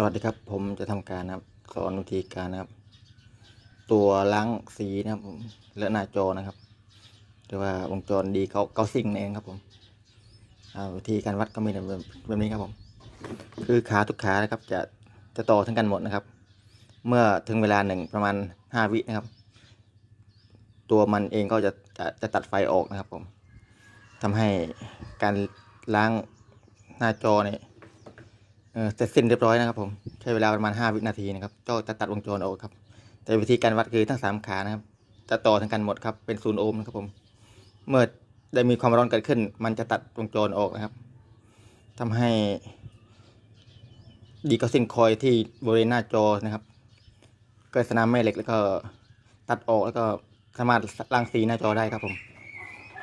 สวัสดีครับ ผมจะทำการนะครับ สอนวิธีการนะครับ ตัวล้างสีนะครับผมและหน้าจอนะครับหรือว่าวงจรดีเขาเขาซิ่งเองครับผมวิธีการวัดก็มีแบบแบบนี้ครับผม คือขาทุกขานะครับ จะจะต่อทั้งกันหมดนะครับ เมื่อถึงเวลาหนึ่งประมาณห้าวินะครับ ตัวมันเองก็จะจะจะตัดไฟออกนะครับผมทำให้การล้างหน้าจอเนี่ย เสร็จสิ้นเรียบร้อยนะครับผมใช้เวลาประมาณ 5 วินาทีนะครับก็จะตัดวงจรออกครับ แต่วิธีการวัดคือทั้ง 3 ขานะครับ จะต่อทั้งกันหมดครับเป็นศูนย์โอห์มนะครับผม เมื่อได้มีความร้อนเกิดขึ้น มันจะตัดวงจรออกนะครับทำให้ดีก็ซินคอยที่บริเวณหน้าจอนะครับเกิดสนามแม่เหล็กแล้วก็ตัดออกแล้วก็สามารถล้างสีหน้าจอได้ครับผม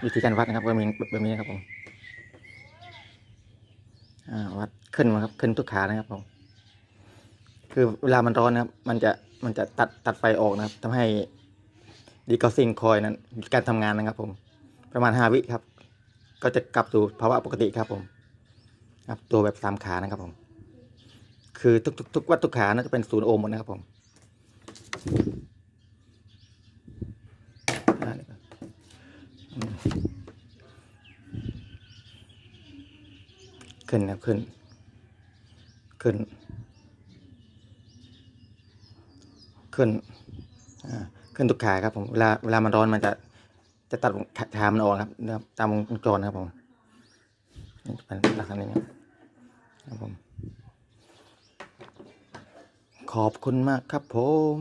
วิธีการวัดนะครับก็มีแบบนี้นะครับผม วัดขึ้นมาครับขึ้นทุกขานะครับผมคือเวลามันร้อนนะครับ มันจะมันจะตัดตัดไฟออกนะครับทำให้ดีกอซิงคอยนั้นหยุดการทำงานนะครับ ผม ประมาณห้าวิครับ ก็จะกลับสู่ภาวะปกติครับผม ครับ ตัวแบบสามขานะครับผม คือทุกทุกทุกวัดทุกขาน่าจะเป็นศูนย์โอห์มหมดนะครับผมอ่านี่ครับอืม ขึ้นนะครับขึ้น ขึ้น ขึ้นอ่าขึ้นทุกขาครับผมเวลาเวลามันร้อนมันจะจะตัดขามันออกครับตามวงจรนะครับผมนี่เป็นหลักษณะนี้ครับผม ขอบคุณมากครับผม